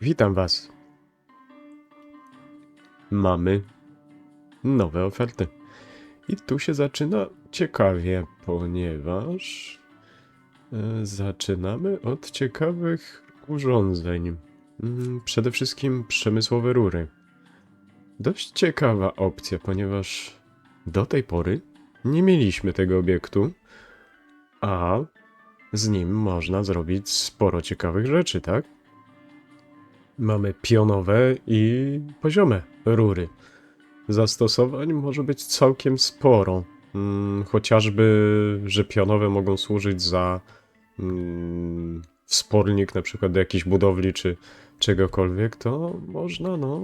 Witam Was. Mamy nowe oferty. I tu się zaczyna ciekawie, ponieważ e, zaczynamy od ciekawych urządzeń. Mm, Przede wszystkim przemysłowe rury. Dość ciekawa opcja, ponieważ do tej pory nie mieliśmy tego obiektu, a z nim można zrobić sporo ciekawych rzeczy, tak? Mamy pionowe i poziome rury. Zastosowań może być całkiem sporo. Mm, chociażby, że pionowe mogą służyć za mm, wspornik na przykład do jakiejś budowli czy czegokolwiek, to można, no.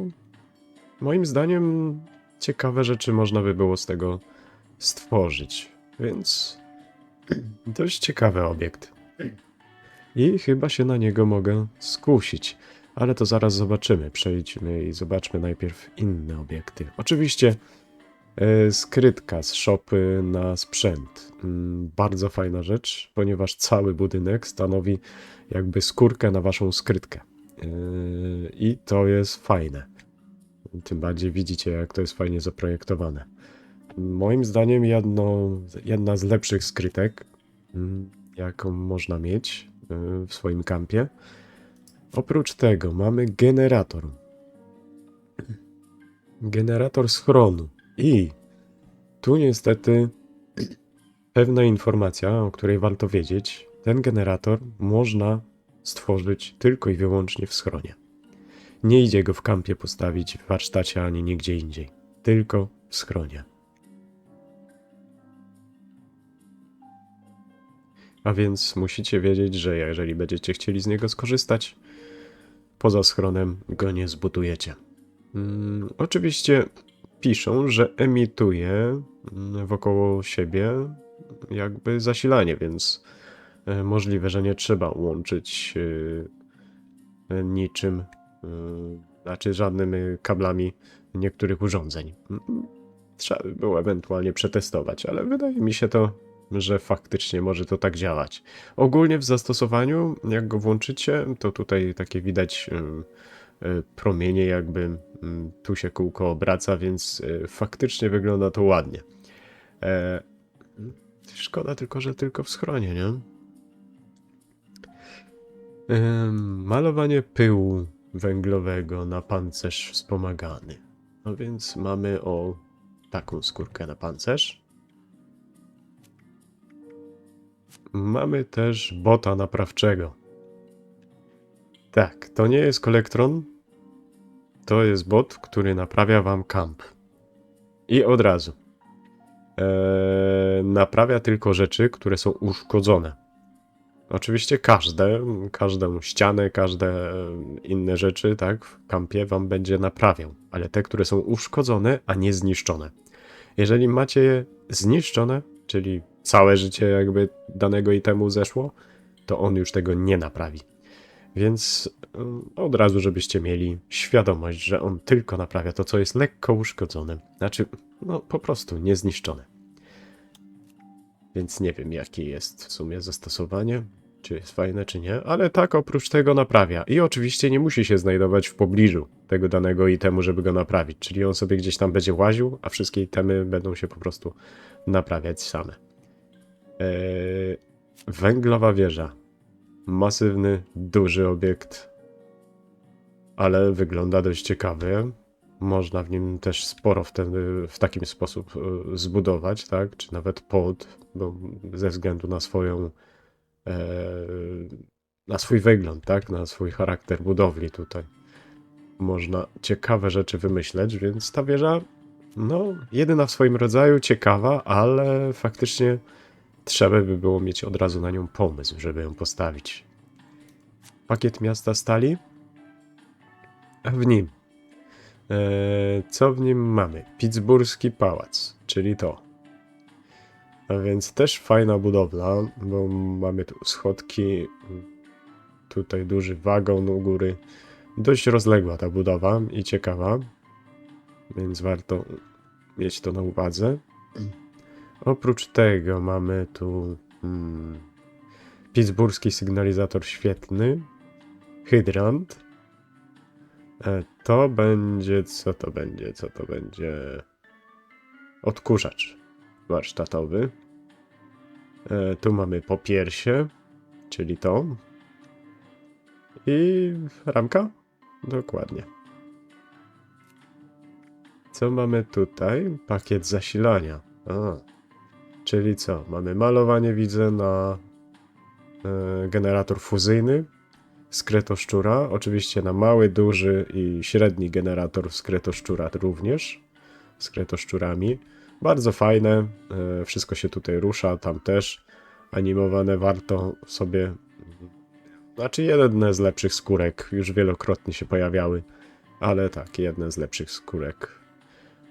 Moim zdaniem ciekawe rzeczy można by było z tego stworzyć. Więc dość ciekawy obiekt. I chyba się na niego mogę skusić. Ale to zaraz zobaczymy. Przejdźmy i zobaczmy najpierw inne obiekty. Oczywiście e, skrytka z shopy na sprzęt. Mm, bardzo fajna rzecz, ponieważ cały budynek stanowi jakby skórkę na waszą skrytkę. E, I to jest fajne. Tym bardziej widzicie, jak to jest fajnie zaprojektowane. Moim zdaniem jedno, jedna z lepszych skrytek, mm, jaką można mieć e, w swoim kampie. Oprócz tego mamy generator. Generator schronu. I tu niestety pewna informacja, o której warto wiedzieć. Ten generator można stworzyć tylko i wyłącznie w schronie. Nie idzie go w kampie postawić, w warsztacie ani nigdzie indziej. Tylko w schronie. A więc musicie wiedzieć, że jeżeli będziecie chcieli z niego skorzystać, poza schronem go nie zbudujecie. Mm, oczywiście piszą, że emituje mm, wokoło siebie jakby zasilanie, więc e, możliwe, że nie trzeba łączyć e, niczym, e, znaczy żadnymi kablami niektórych urządzeń. Mm, Trzeba by było ewentualnie przetestować, ale wydaje mi się to, że faktycznie może to tak działać. Ogólnie w zastosowaniu, jak go włączycie, to tutaj takie widać ym, y, promienie, jakby ym, tu się kółko obraca, więc y, faktycznie wygląda to ładnie. E, szkoda tylko, że tylko w schronie, nie? Malowanie pyłu węglowego na pancerz wspomagany. No więc mamy o taką skórkę na pancerz. Mamy też bota naprawczego. Tak, to nie jest kolektron. To jest bot, który naprawia wam kamp. I od razu. Eee, naprawia tylko rzeczy, które są uszkodzone. Oczywiście każde, każdą ścianę, każde e, inne rzeczy, tak, w kampie wam będzie naprawiał, ale te, które są uszkodzone, a nie zniszczone. Jeżeli macie je zniszczone, czyli całe życie jakby danego itemu zeszło, to on już tego nie naprawi. Więc ym, od razu, żebyście mieli świadomość, że on tylko naprawia to, co jest lekko uszkodzone. Znaczy, no po prostu niezniszczone. Więc nie wiem, jakie jest w sumie zastosowanie, czy jest fajne, czy nie, ale tak oprócz tego naprawia. I oczywiście nie musi się znajdować w pobliżu tego danego itemu, żeby go naprawić. Czyli on sobie gdzieś tam będzie łaził, a wszystkie itemy będą się po prostu naprawiać same. Eee, węglowa wieża. Masywny, duży obiekt, ale wygląda dość ciekawie. Można w nim też sporo w, ten, w takim sposób e, zbudować, tak? Czy nawet pod, bo ze względu na swoją e, na swój wygląd, tak? Na swój charakter budowli tutaj. Można ciekawe rzeczy wymyśleć, więc ta wieża, no, jedyna w swoim rodzaju, ciekawa, ale faktycznie trzeba by było mieć od razu na nią pomysł, żeby ją postawić. Pakiet miasta stali, a w nim. E, co w nim mamy? Pittsburski pałac, czyli to. A więc też fajna budowla, bo mamy tu schodki, tutaj duży wagon u góry. Dość rozległa ta budowa i ciekawa, więc warto mieć to na uwadze. Oprócz tego mamy tu hmm, pittsburski sygnalizator świetny, hydrant E, to będzie, co to będzie, co to będzie? Odkurzacz warsztatowy. E, tu mamy popiersie, czyli to. I ramka? Dokładnie. Co mamy tutaj? Pakiet zasilania. A, czyli co? Mamy malowanie, widzę, na e, generator fuzyjny z. Oczywiście na mały, duży i średni generator z również. Z kretoszczurami. Bardzo fajne. E, wszystko się tutaj rusza, tam też animowane. Warto sobie. Znaczy, jedne z lepszych skórek. Już wielokrotnie się pojawiały. Ale tak, jedne z lepszych skórek.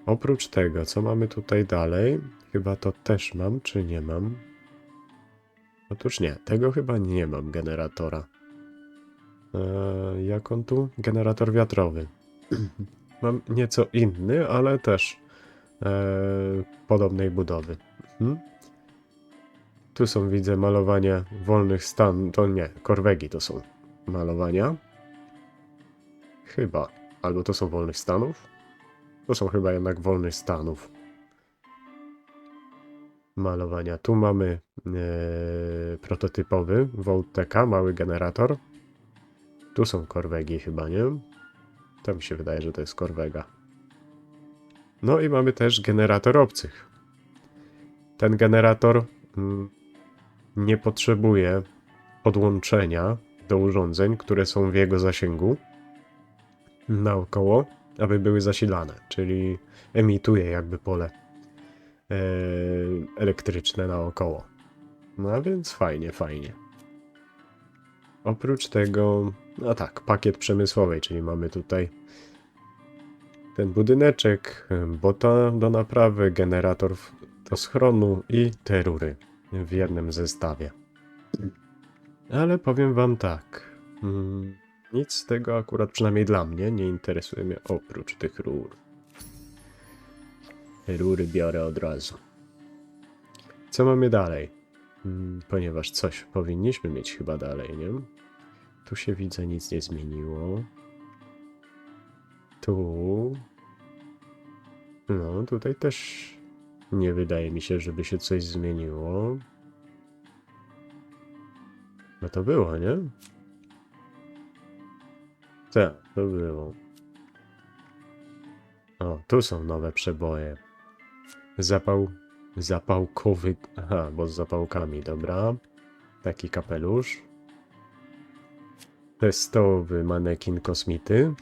Oprócz tego, co mamy tutaj dalej? Chyba to też mam, czy nie mam? Otóż nie, tego chyba nie mam generatora. Eee, jak on tu? Generator wiatrowy. mam nieco inny, ale też eee, podobnej budowy. Mhm. Tu są, widzę, malowania wolnych stan. To nie, korwegi to są malowania. Chyba. Albo to są wolnych stanów. To są chyba jednak wolnych stanów. Malowania. Tu mamy e, prototypowy Volteka, mały generator. Tu są korwegi chyba, nie? To mi się wydaje, że to jest korwega. No i mamy też generator obcych. Ten generator mm, nie potrzebuje podłączenia do urządzeń, które są w jego zasięgu naokoło, aby były zasilane, czyli emituje jakby pole elektryczne naokoło. No więc fajnie, fajnie. Oprócz tego, no tak, pakiet przemysłowy, czyli mamy tutaj ten budyneczek, bota do naprawy, generator do schronu i te rury w jednym zestawie. Ale powiem wam tak. mm, Nic z tego akurat, przynajmniej dla mnie, nie interesuje mnie oprócz tych rur. Rury biorę od razu. Co mamy dalej? Mm, Ponieważ coś powinniśmy mieć chyba dalej, nie? Tu się widzę, nic nie zmieniło. Tu. No, tutaj też nie wydaje mi się, żeby się coś zmieniło. No to było, nie? Tak, to było. O, tu są nowe przeboje. Zapał. Zapałkowy. Aha, bo z zapałkami, dobra. Taki kapelusz. Testowy manekin kosmity.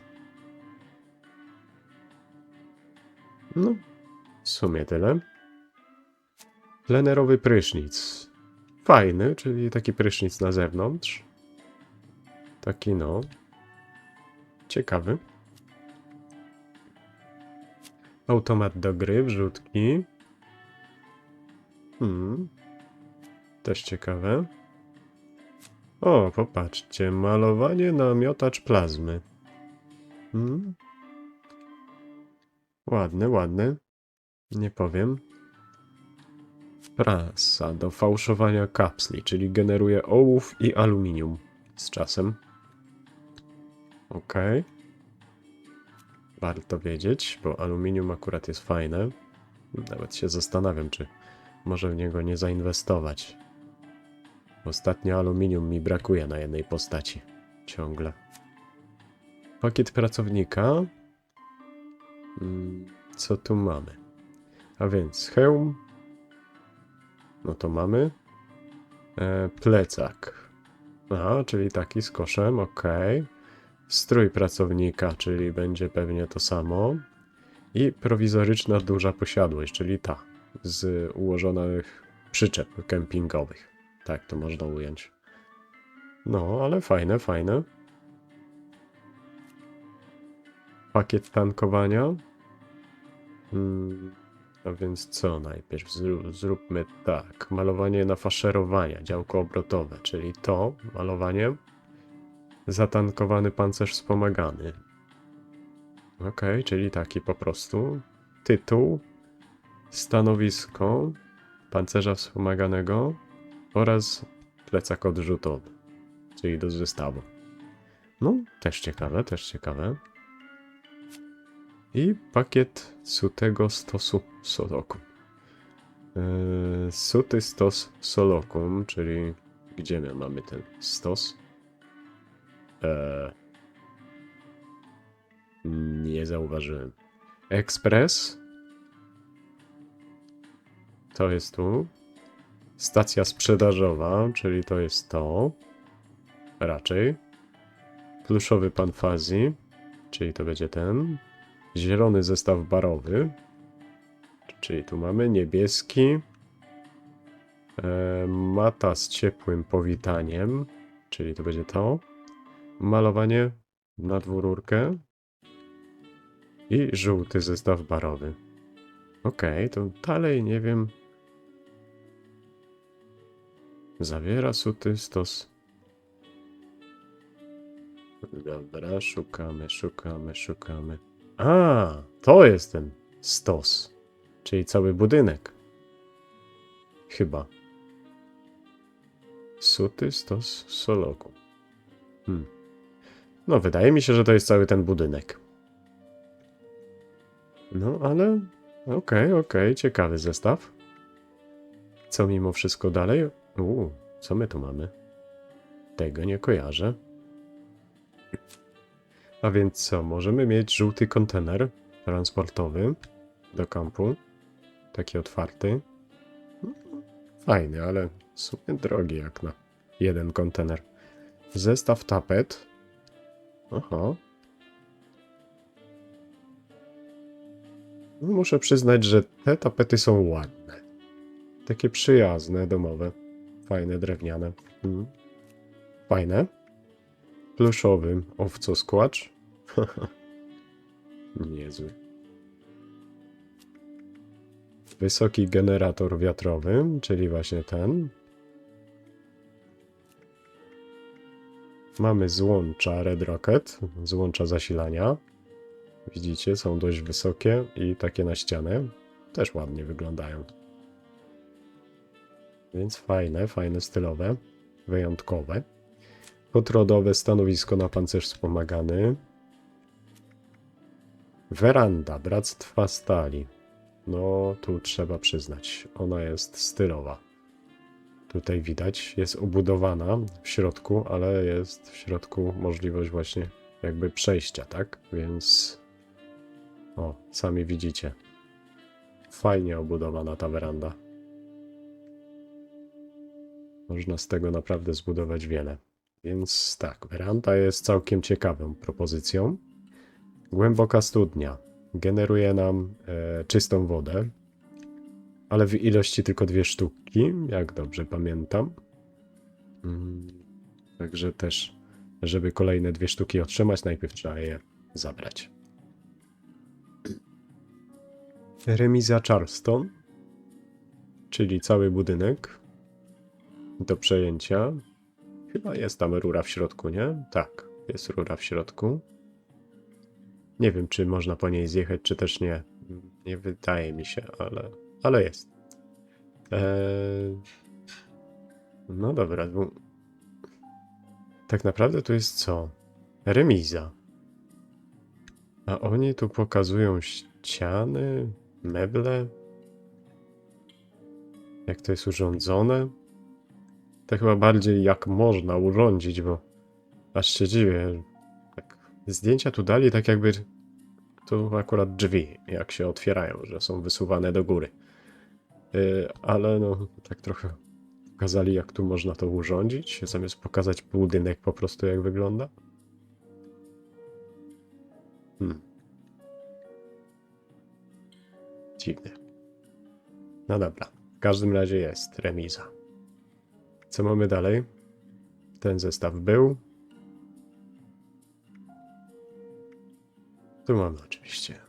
No, w sumie tyle. Plenerowy prysznic. Fajny, czyli taki prysznic na zewnątrz. Taki no. Ciekawy. Automat do gry, wrzutki. Hmm. Też ciekawe. O, popatrzcie, malowanie na miotacz plazmy. Hmm. Ładny, ładny. Nie powiem. Prasa do fałszowania kapsli, czyli generuje ołów i aluminium z czasem. Okej. Warto wiedzieć, bo aluminium akurat jest fajne. Nawet się zastanawiam, czy może w niego nie zainwestować. Ostatnio aluminium mi brakuje na jednej postaci. Ciągle. Pakiet pracownika. Mm, Co tu mamy? A więc hełm. No to mamy. E, plecak. Aha, czyli taki z koszem, ok. Strój pracownika, czyli będzie pewnie to samo. I prowizoryczna duża posiadłość, czyli ta z ułożonych przyczep kempingowych. Tak to można ująć. No, ale fajne, fajne. Pakiet tankowania. Hmm, a więc co najpierw? Zrób, zróbmy tak. Malowanie na faszerowania, działko obrotowe, czyli to malowanie. Zatankowany pancerz wspomagany. Okej, czyli taki po prostu. Tytuł. Stanowisko pancerza wspomaganego oraz plecak odrzutowy, czyli do zestawu. No, też ciekawe, też ciekawe. I pakiet sutego stosu solokum. Eee, suty stos solokum, czyli gdzie my mamy ten stos? Eee, nie zauważyłem. Ekspres. To jest tu. Stacja sprzedażowa, czyli to jest to. Raczej. Pluszowy pan Fazi, czyli to będzie ten. Zielony zestaw barowy, czyli tu mamy niebieski. E, mata z ciepłym powitaniem, czyli to będzie to. Malowanie na dwururkę. I żółty zestaw barowy. Okej, to dalej nie wiem. Zawiera suty stos. Dobra, szukamy, szukamy, szukamy. A, to jest ten stos. Czyli cały budynek. Chyba. Suty stos soloku. Hmm. No, wydaje mi się, że to jest cały ten budynek. No, ale okej, okej, ciekawy zestaw. Co mimo wszystko dalej? Uuu, co my tu mamy? Tego nie kojarzę. A więc co, możemy mieć żółty kontener transportowy do kampu. Taki otwarty. Fajny, ale w sumie drogi jak na jeden kontener. Zestaw tapet. Aha. No, Muszę przyznać, że te tapety są ładne. Takie przyjazne, domowe. Fajne, drewniane. Mhm. Fajne. Pluszowy owcoskłacz. Niezły. Wysoki generator wiatrowy, czyli właśnie ten. Mamy złącza Red Rocket, złącza zasilania. Widzicie, są dość wysokie i takie na ścianę. Też ładnie wyglądają. Więc fajne, fajne, stylowe, wyjątkowe. Potrodowe stanowisko na pancerz wspomagany. Weranda Bractwa Stali. No, tu trzeba przyznać, ona jest stylowa. Tutaj widać, jest obudowana w środku, ale jest w środku możliwość właśnie jakby przejścia, tak? Więc o, sami widzicie. Fajnie obudowana ta weranda. Można z tego naprawdę zbudować wiele. Więc tak, weranda jest całkiem ciekawą propozycją. Głęboka studnia generuje nam e, czystą wodę, ale w ilości tylko dwie sztuki, jak dobrze pamiętam. Mm, Także też, żeby kolejne dwie sztuki otrzymać, najpierw trzeba je zabrać. Remiza Charleston, czyli cały budynek do przejęcia. Chyba jest tam rura w środku, nie? Tak, jest rura w środku. Nie wiem, czy można po niej zjechać, czy też nie. Nie wydaje mi się, ale, ale jest. Eee... No dobra. bo- Tak naprawdę to jest co? Remiza. A oni tu pokazują ściany, meble. Jak to jest urządzone. To chyba bardziej jak można urządzić, bo aż się dziwię. Tak, zdjęcia tu dali tak jakby to akurat drzwi, jak się otwierają, że są wysuwane do góry. Yy, ale no, tak trochę pokazali, jak tu można to urządzić, zamiast pokazać budynek po prostu, jak wygląda. Hmm. Dziwne. No dobra, w każdym razie jest remiza. Co mamy dalej? Ten zestaw był. Tu mamy oczywiście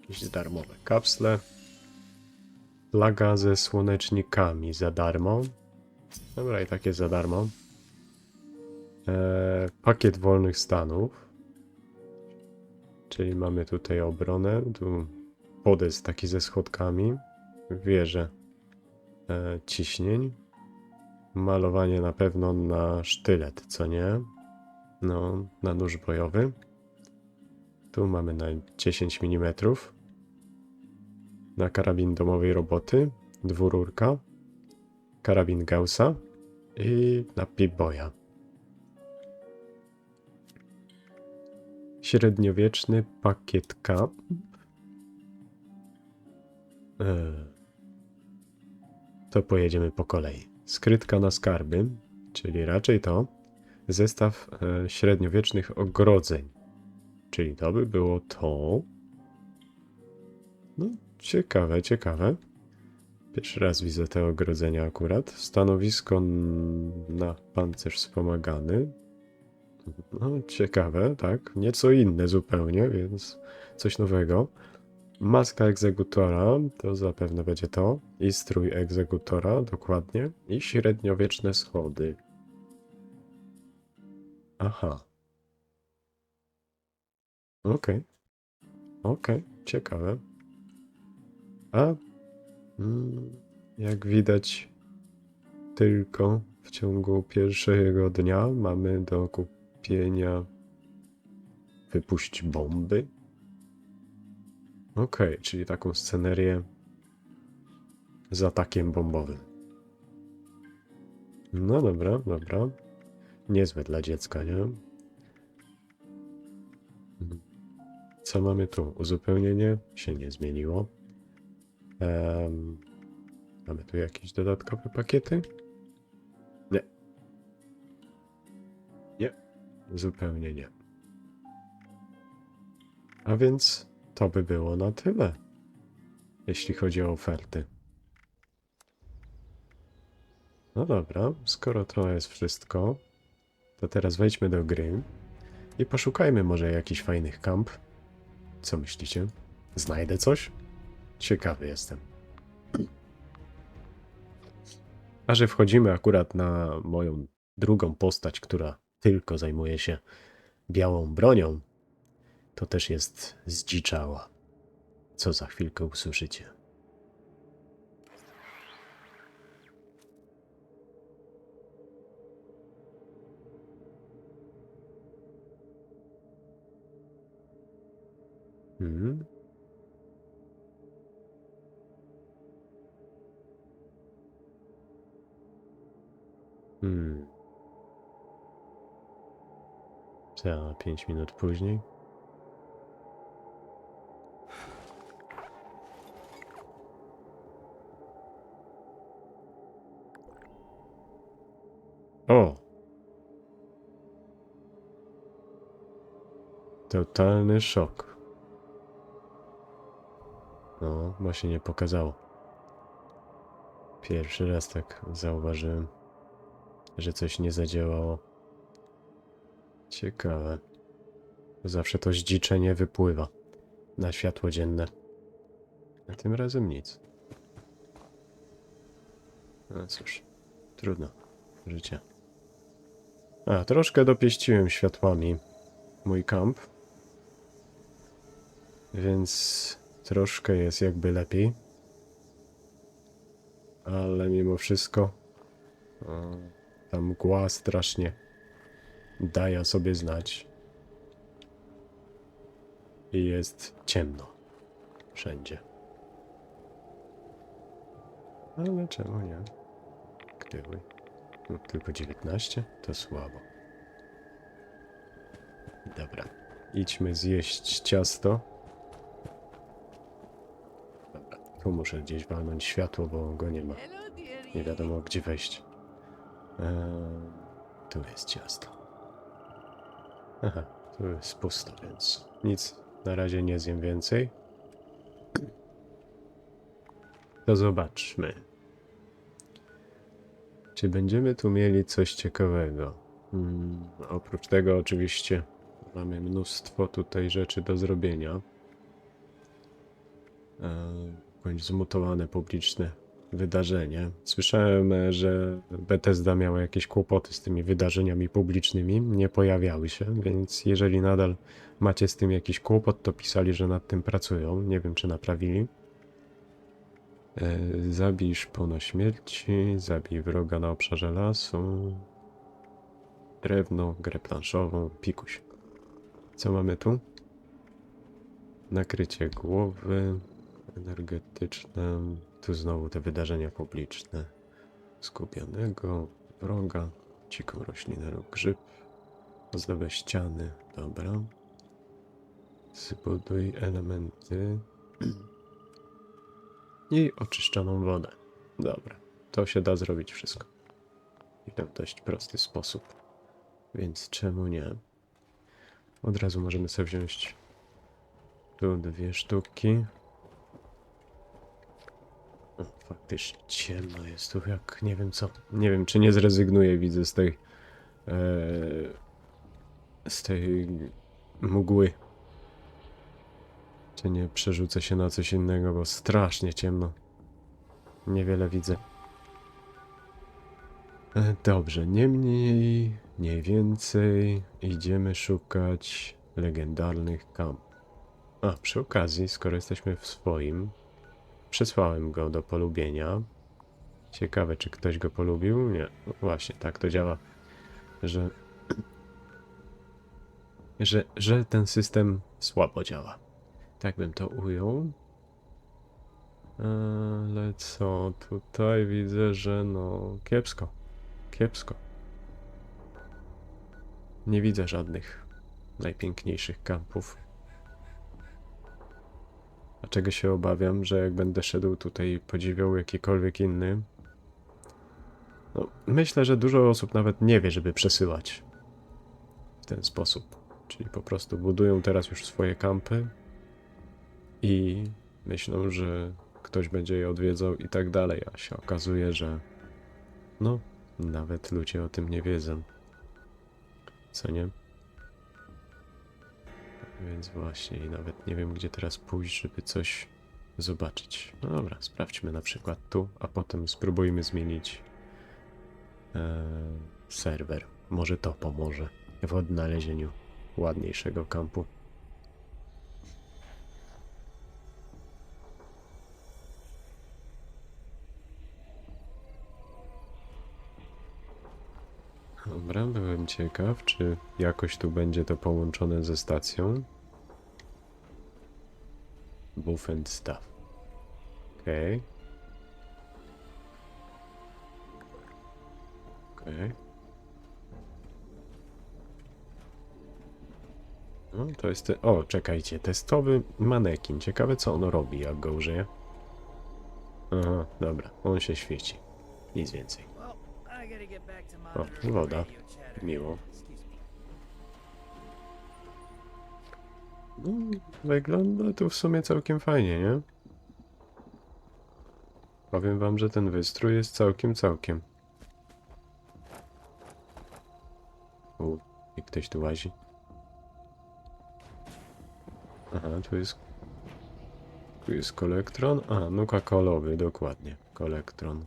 jakieś darmowe kapsle. Flaga ze słonecznikami za darmo. Dobra, i takie za darmo. Eee, pakiet wolnych stanów. Czyli mamy tutaj obronę. Tu podest taki ze schodkami. Wieże e, ciśnień. Malowanie na pewno na sztylet, co nie? No, na nóż bojowy. Tu mamy na 10 mm. Na karabin domowej roboty, dwururka, karabin Gaussa i na Pip-Boya. Średniowieczny pakiet K. Eee. To pojedziemy po kolei. Skrytka na skarby, czyli raczej to zestaw e, średniowiecznych ogrodzeń. Czyli to by było to. No, ciekawe, ciekawe. Pierwszy raz widzę te ogrodzenia akurat. Stanowisko na pancerz wspomagany. No, ciekawe, tak. Nieco inne zupełnie, więc coś nowego. Maska egzekutora, to zapewne będzie to. I strój egzekutora, dokładnie. I średniowieczne schody. Aha. Okej. Okej, ciekawe. A mm, jak widać, tylko w ciągu pierwszego dnia mamy do kupienia wypuść bomby. Okej, czyli taką scenerię z atakiem bombowym. No dobra, dobra. Niezłe dla dziecka, nie? Co mamy tu? Uzupełnienie się nie zmieniło. Em, mamy tu jakieś dodatkowe pakiety? Nie. Nie. Zupełnie nie. A więc to by było na tyle, jeśli chodzi o oferty. No dobra, skoro to jest wszystko, to teraz wejdźmy do gry i poszukajmy może jakichś fajnych kamp. Co myślicie? Znajdę coś? Ciekawy jestem. A że wchodzimy akurat na moją drugą postać, która tylko zajmuje się białą bronią, to też jest zdziczała. Co za chwilkę usłyszycie. Hmm. Hmm. Za pięć minut później. O! Totalny szok. No, się nie pokazało. Pierwszy raz tak zauważyłem, że coś nie zadziałało. Ciekawe. Zawsze to zdziczenie wypływa na światło dzienne. A tym razem nic. No cóż, trudno. Życie. A, troszkę dopieściłem światłami mój kamp. Więc troszkę jest jakby lepiej. Ale mimo wszystko ta mgła strasznie daje sobie znać. I jest ciemno. Wszędzie. Ale czemu nie? Gdyby. No, tylko 19? To słabo. Dobra. Idźmy zjeść ciasto. Dobra. Tu muszę gdzieś walnąć światło, bo go nie ma. Nie wiadomo gdzie wejść. Eee, tu jest ciasto. Aha, tu jest pusto, więc nic. Na razie nie zjem więcej. To zobaczmy. Czy będziemy tu mieli coś ciekawego? Hmm, oprócz tego oczywiście mamy mnóstwo tutaj rzeczy do zrobienia. Eee, bądź zmutowane publiczne wydarzenie. Słyszałem, e, że Bethesda miała jakieś kłopoty z tymi wydarzeniami publicznymi, nie pojawiały się, więc jeżeli nadal macie z tym jakiś kłopot, to pisali, że nad tym pracują. Nie wiem, czy naprawili. E, zabij szpona śmierci, zabij wroga na obszarze lasu, drewno, grę planszową, pikuś. Co mamy tu? Nakrycie głowy energetyczne. Tu znowu te wydarzenia publiczne. Skupionego wroga, dziką roślinę lub grzyb. Ozdobę ściany. Dobra. Zbuduj elementy. I oczyszczoną wodę. Dobra. To się da zrobić wszystko. I to w dość prosty sposób. Więc czemu nie? Od razu możemy sobie wziąć tu dwie sztuki. O, faktycznie ciemno jest tu jak nie wiem co. Nie wiem czy nie zrezygnuję widzę z tej e, z tej mgły. Czy nie przerzucę się na coś innego, bo strasznie ciemno. Niewiele widzę. E, Dobrze, nie mniej, nie więcej idziemy szukać legendarnych kamp. A, przy okazji, skoro jesteśmy w swoim, przesłałem go do polubienia. Ciekawe, czy ktoś go polubił? Nie, właśnie, tak to działa, że, że, że ten system słabo działa. Tak bym to ujął. Ale co tutaj widzę, że no kiepsko. Kiepsko. Nie widzę żadnych najpiękniejszych kampów. A czego się obawiam, że jak będę szedł tutaj podziwiał jakikolwiek inny. No, myślę, że dużo osób nawet nie wie, żeby przesyłać w ten sposób. Czyli po prostu budują teraz już swoje kampy i myślą, że ktoś będzie je odwiedzał i tak dalej, a się okazuje, że no, nawet ludzie o tym nie wiedzą. Co nie? Więc właśnie, i nawet nie wiem, gdzie teraz pójść, żeby coś zobaczyć. No dobra, sprawdźmy na przykład tu, a potem spróbujmy zmienić e, serwer. Może to pomoże w odnalezieniu ładniejszego kampu. Dobra, byłem ciekaw, czy jakoś tu będzie to połączone ze stacją. Buff and stuff. Okej. Okej. No, to jest... Te... O, czekajcie, testowy manekin. Ciekawe, co on robi, jak go użyje. Aha, dobra, on się świeci. Nic więcej. Well, O, woda. Miło. No, wygląda tu w sumie całkiem fajnie, nie? Powiem wam, że ten wystrój jest całkiem, całkiem. U, i ktoś tu łazi. Aha, tu jest... Tu jest kolektron. A, nuka kolowy, dokładnie. Kolektron.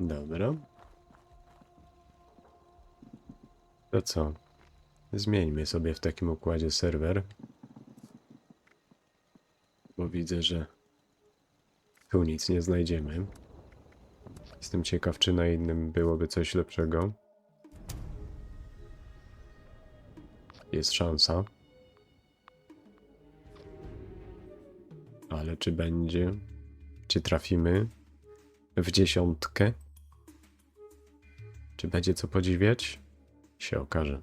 Dobra. To co? Zmieńmy sobie w takim układzie serwer. Bo widzę, że tu nic nie znajdziemy. Jestem ciekaw, czy na innym byłoby coś lepszego. Jest szansa. Ale czy będzie? Czy trafimy w dziesiątkę? Czy będzie co podziwiać? Się okaże.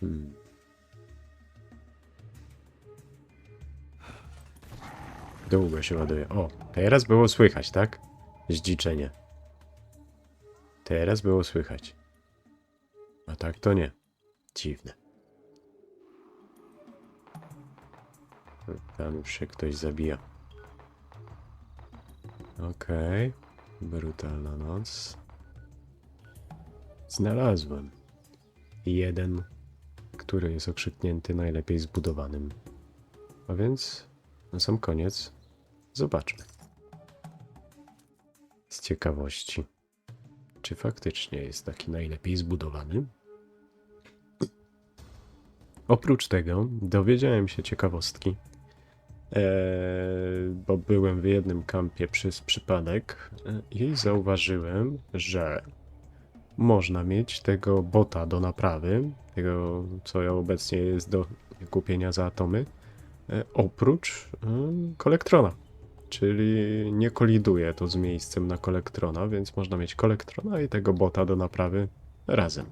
Hmm. Długo się ładuje. O, teraz było słychać, tak? Zdziczenie. Teraz było słychać. A tak to nie. Dziwne. Tam już się ktoś zabija. Okej. Brutalna noc. Znalazłem. Jeden, który jest okrzyknięty najlepiej zbudowanym. A więc na sam koniec zobaczmy. Z ciekawości, czy faktycznie jest taki najlepiej zbudowany? Oprócz tego dowiedziałem się ciekawostki, e, bo byłem w jednym kampie przez przypadek e, i zauważyłem, że można mieć tego bota do naprawy, tego co obecnie jest do kupienia za atomy, e, oprócz kolektrona. Czyli nie koliduje to z miejscem na kolektrona, więc można mieć kolektrona i tego bota do naprawy razem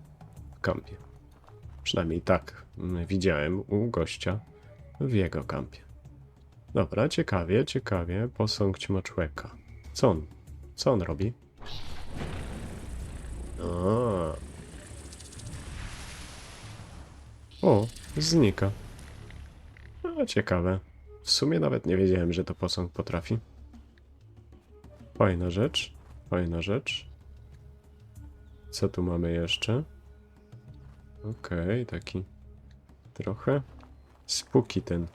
w kampie. Przynajmniej tak mm, widziałem u gościa w jego kampie. Dobra, ciekawie, ciekawie. Posąg ćmoczłeka. Co on? Co on robi? A. O, znika. No, ciekawe. W sumie nawet nie wiedziałem, że to posąg potrafi. Fajna rzecz. Fajna rzecz. Co tu mamy jeszcze? Okej, taki trochę spuki ten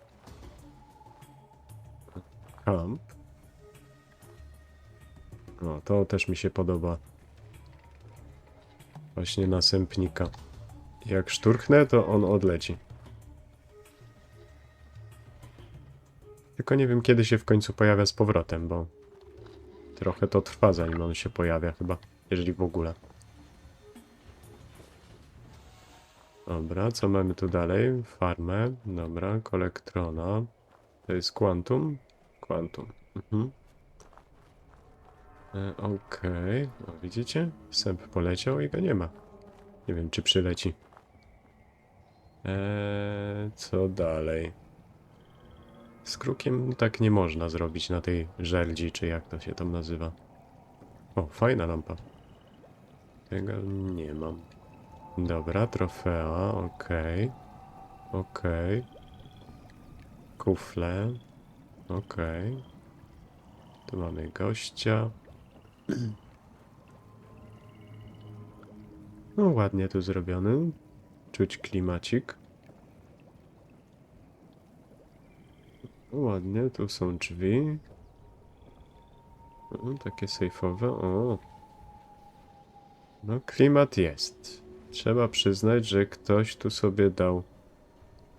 kamp. O, to też mi się podoba. Właśnie nasępnika. Jak szturchnę, to on odleci. Tylko nie wiem, kiedy się w końcu pojawia z powrotem, bo trochę to trwa, zanim on się pojawia chyba, jeżeli w ogóle. Dobra, co mamy tu dalej? Farmę, dobra, kolektrona. To jest Quantum? Quantum. Mhm. E, Okej, o widzicie? Sęp poleciał i go nie ma. Nie wiem, czy przyleci. Eee, co dalej? Z krukiem tak nie można zrobić na tej żeldzi, czy jak to się tam nazywa. O, fajna lampa. Tego nie mam. Dobra, trofea, okej. Okej. Kufle. Okej. Tu mamy gościa. No ładnie tu zrobiony. Czuć klimacik. Ładnie, tu są drzwi. O, takie sejfowe. O. No, klimat jest. Trzeba przyznać, że ktoś tu sobie dał.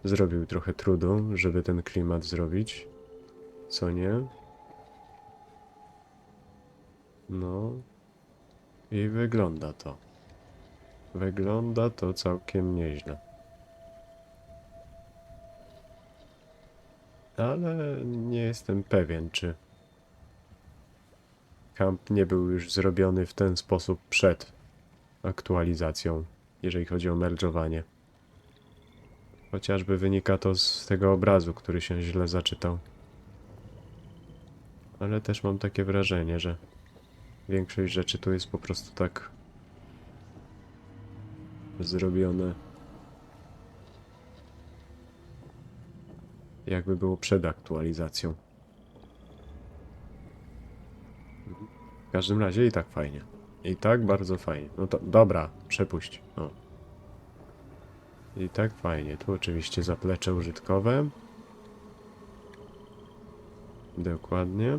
Zrobił trochę trudu, żeby ten klimat zrobić. Co nie? No. I wygląda to. Wygląda to całkiem nieźle. Ale nie jestem pewien, czy kamp nie był już zrobiony w ten sposób przed aktualizacją, jeżeli chodzi o merge'owanie. Chociażby wynika to z tego obrazu, który się źle zaczytał. Ale też mam takie wrażenie, że większość rzeczy tu jest po prostu tak zrobione jakby było przed aktualizacją. W każdym razie i tak fajnie. I tak bardzo fajnie. No to dobra, przepuść. I tak fajnie. Tu oczywiście zaplecze użytkowe. Dokładnie.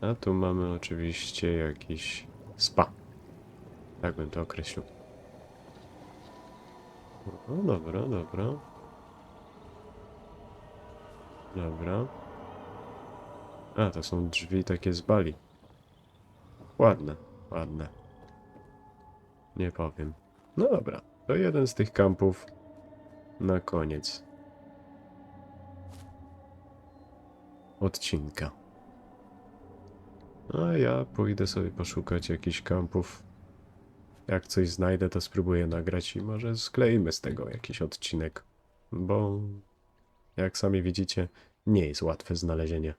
A tu mamy oczywiście jakiś spa. Tak bym to określił. No dobra, dobra. Dobra. A, to są drzwi takie z bali. Ładne, ładne. Nie powiem. No dobra, to jeden z tych kampów na koniec odcinka. A ja pójdę sobie poszukać jakichś kampów. Jak coś znajdę, to spróbuję nagrać i może skleimy z tego jakiś odcinek. Bo jak sami widzicie, nie jest łatwe znalezienie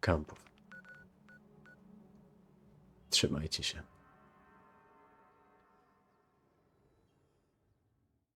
kampów. Trzymajcie się.